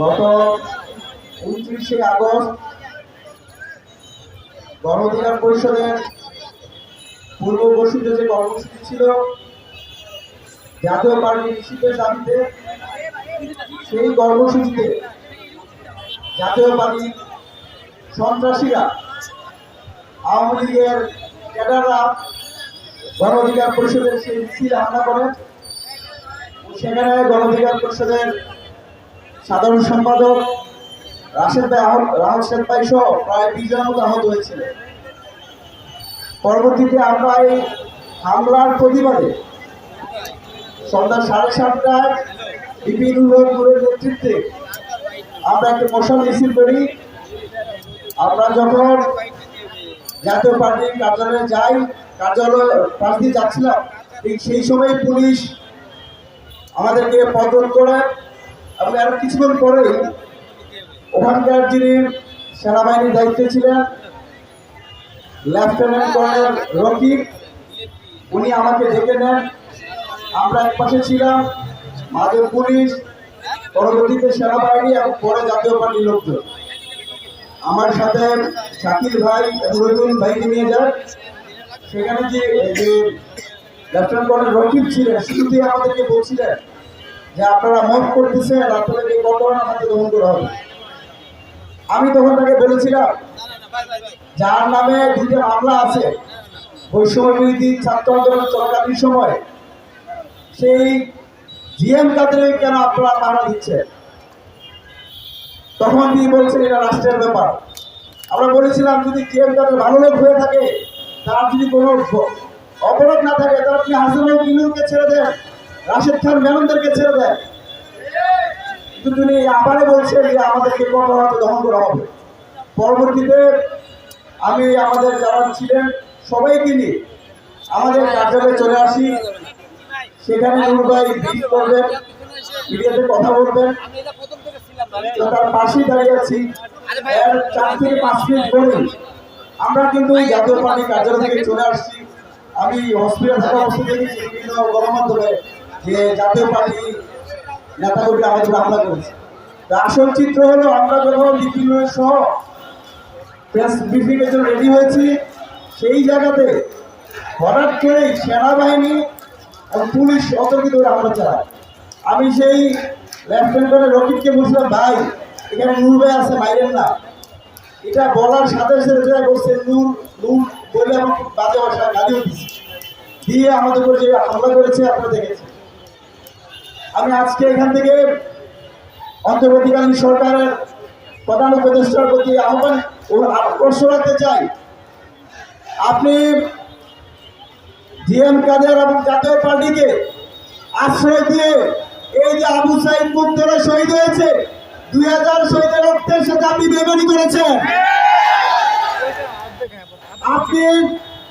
গত উনত্রিশে আগস্ট গণ অধিকার পরিষদের পূর্ব ঘোষিত যে কর্মসূচি ছিল, জাতীয় পার্টি নিষিদ্ধের দাবিতে, সেই কর্মসূচিতে জাতীয় পার্টি সন্ত্রাসীরা আওয়ামী লীগের ক্যাডাররা গণ অধিকার পরিষদের সেই মিছিল হামলা করেন সেখানে গণ অধিকার পরিষদের সাধারণ সম্পাদক রাশেদ ভাই রাহুল শেখ ভাই সহ প্রায় বিশ জন মতো আহত হয়েছিল। পরবর্তীতে আমরা এই হামলার প্রতিবাদে সন্ধ্যা সাড়ে সাতটায় বিপিন উদয়পুরের নেতৃত্বে আমরা একটা মশাল মিছিল করি। আমরা যখন জাতীয় পার্টির কার্যালয়ে যাই, কার্যালয় পাশ দিয়ে যাচ্ছিলাম, ঠিক সেই সময় পুলিশ আমাদেরকে পদন করে এবং আরও কিছুক্ষণ পরেই ওখানকার যিনি সেনাবাহিনীর দায়িত্বে ছিলেন, লেফটেন্যান্ট কর্নেল রকিব, উনি আমাকে ডেকে নেন। আমরা এক পাশে ছিলাম, মাঝে পুলিশ, পরবর্তীতে সেনাবাহিনী এবং পরে জাতীয় পার্টির লোকজন। আমার সাথে শাকিল ভাই রবিউল ভাইকে নিয়ে যায় সেখানে যে লেফটেন্যান্ট কর্নেল রকিব ছিলেন, শুরুতেই আমাদেরকে বলছিলেন যে আপনারা মত করতেছেন, আপনাদেরকে কঠোর হাতে গ্রহণ করা হবে। আমি তখন তাকে বলেছিলাম, যার নামে দুইটা মামলা আছে, বৈষম্য বিরোধী ছাত্র আন্দোলন চলাকালীন সময়, সেই জিএম কাদের কেন আপনারা মামলা দিচ্ছেন? তখন তিনি বলছেন, এটা রাষ্ট্রের ব্যাপার। আমরা বলেছিলাম, যদি জিএম কাদের ভালো লোক হয়ে থাকে, তার যদি কোনো অপরাধ না থাকে, তাহলে আপনি হাসানুল কিনুরকে ছেড়ে দেন। রাশেদ খান মেননদেরকে ছেড়ে দেয়। কিন্তু তিনি আবারও বলছেন যে আমাদেরকে কঠোর হাতে দমন করা হবে। পরবর্তীতে আমি আমাদের যারা ছিলেন সবাই নিয়ে আমাদের কার্যালয়ে চলে আসি। সেখানে নুর করবেন, মিডিয়াতে কথা বলবেন। তার পাশেই দাঁড়িয়ে আছি। চার থেকে পাঁচ মিনিট পরে আমরা কিন্তু জাতীয় পার্টি কার্যালয় থেকে চলে আসছি। আমি হসপিটাল থাকা অবস্থা দেখেছি, বিভিন্ন গণমাধ্যমে যে জাতীয় পার্টি নেতাকর্মী আমাদের হামলা করেছে। আসল চিত্র হলো আমরা যখন বিভিন্ন সহ প্রেস ব্রিফিং এর জন্য রেডি হয়েছি, সেই জায়গাতে হঠাৎ করেই সেনাবাহিনী পুলিশ অতর্কিত করে হামলা চালায়। আমি সেই লেফটেন্যান্ট রকিবকে বলছিলাম, ভাই, এখানে নূর ভাই আছে বাইরের না। এটা বলার সাথে সাথে যেটা বলছে, নূর নূর বলে আমাকে বাজে ভাষা গালিও দিচ্ছে। দিয়ে আমাদের উপর যে হামলা করেছে, আপনারা দেখেছেন। আমি আজকে এখান থেকে অন্তর্বর্তীকালীন সরকারের প্রধান উপদেষ্টার প্রতি আহ্বান ও আকর্ষণ রাখতে চাই। আপনি জিএম কাদের এবং জাতীয় পার্টিকে আশ্রয় দিয়ে এই যে আবু সাইদ মুক্তরা শহীদ হয়েছে, দুই হাজার শহীদের রক্তের সাথে আপনি বেমানি করেছেন। আপনি,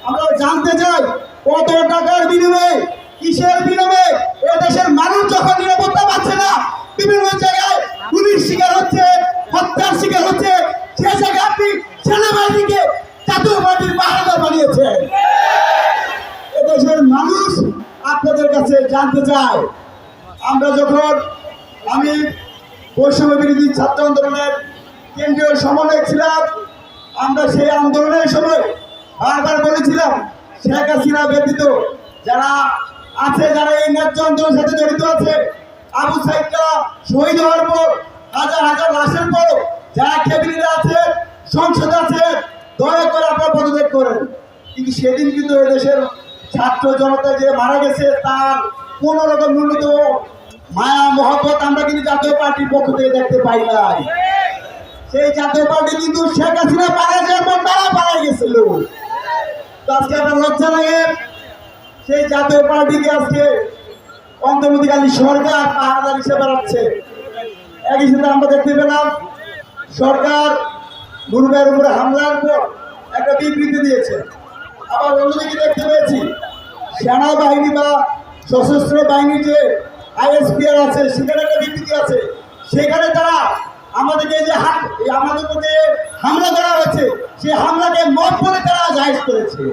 আমরা জানতে চাই কত টাকার বিনিময়ে কিসের বিনিময়ে এ দেশের মানুষ যখন নিরাপত্তা পাচ্ছে না, বিভিন্ন জায়গায় পুলিশ শিকার হচ্ছে, হত্যার শিকার হচ্ছে, সে জায়গায় আপনি সেনাবাহিনীকে জাতীয় পার্টির পাহাড়াদার এদেশের মানুষ আপনাদের কাছে জানতে চায়, আমরা যখন, আমি বৈষম্য বিরোধী ছাত্র আন্দোলনের কেন্দ্রীয় সমন্বয় ছিলাম, আমরা সেই আন্দোলনের সময় বারবার বলেছিলাম, শেখ হাসিনা ব্যতীত যারা আছে যারা এই ন্যায্য আন্দোলনের সাথে জড়িত আছে। আবু সাইদরা শহীদ হওয়ার পর হাজার হাজার লাশের পর যারা ক্যাবিনেটে আছে, সংসদে আছে, দয়া করে আপনারা পদত্যাগ করেন। কিন্তু সেদিন কিন্তু এদেশের ছাত্র জনতা যে মারা গেছে, তার কোন রকম ন্যূনতম মায়া, মহব্বত আমরা কিন্তু জাতীয় পার্টির পক্ষ থেকে দেখতে পাই নাই। সেই জাতীয় পার্টি কিন্তু শেখ হাসিনা পাড়া যাওয়ার পর তারা পাড়া গেছিল। আজকে আপনার লজ্জা লাগে সেই জাতীয় পার্টিকে আজকে অন্তর্বর্তীকালীন সরকার পাহাড়াদার হিসেবে রাখছে। একই সাথে আমরা দেখতে পেলাম, সরকার মুরুবের উপরে হামলার পর একটা বিবৃতি দিয়েছে। আবার অন্যদিকে দেখতে পেয়েছি, সেনাবাহিনী বা সশস্ত্র বাহিনীর যে আইএসপিআর আছে, সেখানে একটা বিবৃতি আছে। সেখানে তারা আমাদেরকে যে আমাদের উপর যে হামলা করা হয়েছে সেই হামলাকে মত বলে তারা জাহিজ করেছে।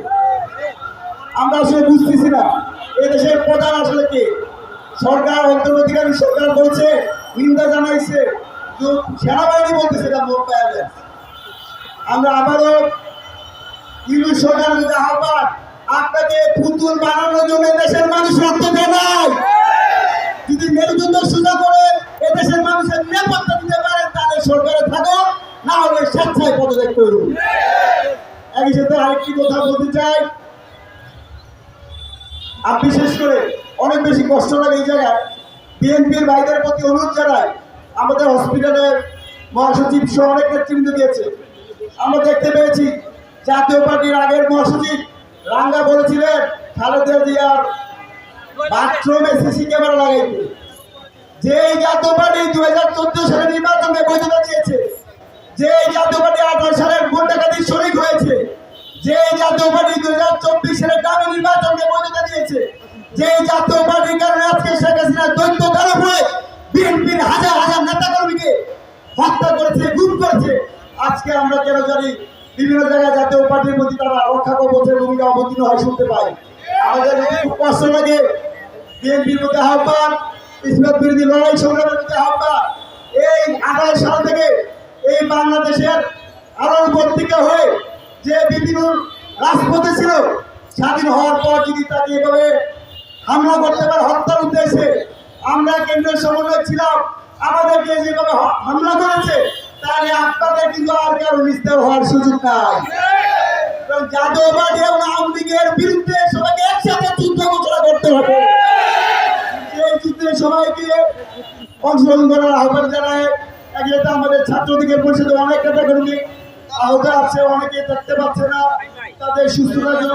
আমরা আসলে বুঝতেছি না। এই দেশের প্রধান আসলে কে? সরকার, অন্তর্বর্তীকালীন সরকার বলছে, নিন্দা জানাইছে। কিন্তু সেনাবাহিনী বলতেছে এটা ব্যালেন্স আমরা আবারও ইংলিশ সরকারের কাছে আহ্বান, আপনাকে পুতুল বানানোর জন্য দেশের মানুষ রক্ত দেয় যদি মেরুদণ্ড সোজা করে এদেশের মানুষের নিরাপত্তা দিতে পারেন তাহলে সরকারে থাকুন, না হলে স্বেচ্ছায় পদত্যাগ করুন। একই সাথে আরেকটি কথা বলতে চাই আর বিশেষ করে অনেক বেশি কষ্ট লাগে এই জায়গায়। বিএনপির ভাইদের প্রতি অনুরোধ জানাই, আমাদের হসপিটালের মহাসচিব সহ অনেক নেতৃবৃন্দ দিয়েছে। আমরা দেখতে পেয়েছি, জাতীয় পার্টির আগের মহাসচিব রাঙ্গা বলেছিলেন, খালেদা জিয়ার বাথরুমে সিসি ক্যামেরা লাগাইতে। যে জাতীয় পার্টি দু হাজার চোদ্দ সালে নির্বাচনে বৈধতা দিয়েছে, যে জাতীয় পার্টি আঠারো সালের ভোট ডাকাতির শরিক হয়েছে, যে জাতীয় পার্টি দু হাজার চব্বিশ সালে গ্রামীণ নির্বাচনকে বৈধতা যে জাতীয় পার্টির কারণে আজকে শেখ হাসিনা দৈত্য কারও হয়ে বিএনপির হাজার হাজার নেতা কর্মীকে হত্যা করেছে গুম করেছে। আজকে আমরা কেন জানি বিভিন্ন জায়গায় জাতীয় পার্টির প্রতি তারা রক্ষা কবচের ভূমিকা অবতীর্ণ হয় শুনতে পাই। আমাদের খুব কষ্ট লাগে বিএনপির মধ্যে আহ্বান, ইসলাম বিরোধী লড়াই সংগ্রামের মধ্যে আহ্বান। এই আঠারো সাল থেকে এই বাংলাদেশের আলোর পত্রিকা হয়ে যে বিভিন্ন রাজপথে ছিল, স্বাধীন হওয়ার পর যদি তাকে এভাবে হামলা করতে পারে হত্যার উদ্দেশ্যে আমরা কেন্দ্রীয় সমন্বয় ছিলাম আমাদেরকে যেভাবে হামলা করেছে, তাহলে আপনাদের কিন্তু আর কারও নিস্তার হওয়ার সুযোগ নাই। সবাইকে একসাথে করতে হবে। সবাইকে আমাদের আছে না। তাদের সুস্থতার জন্য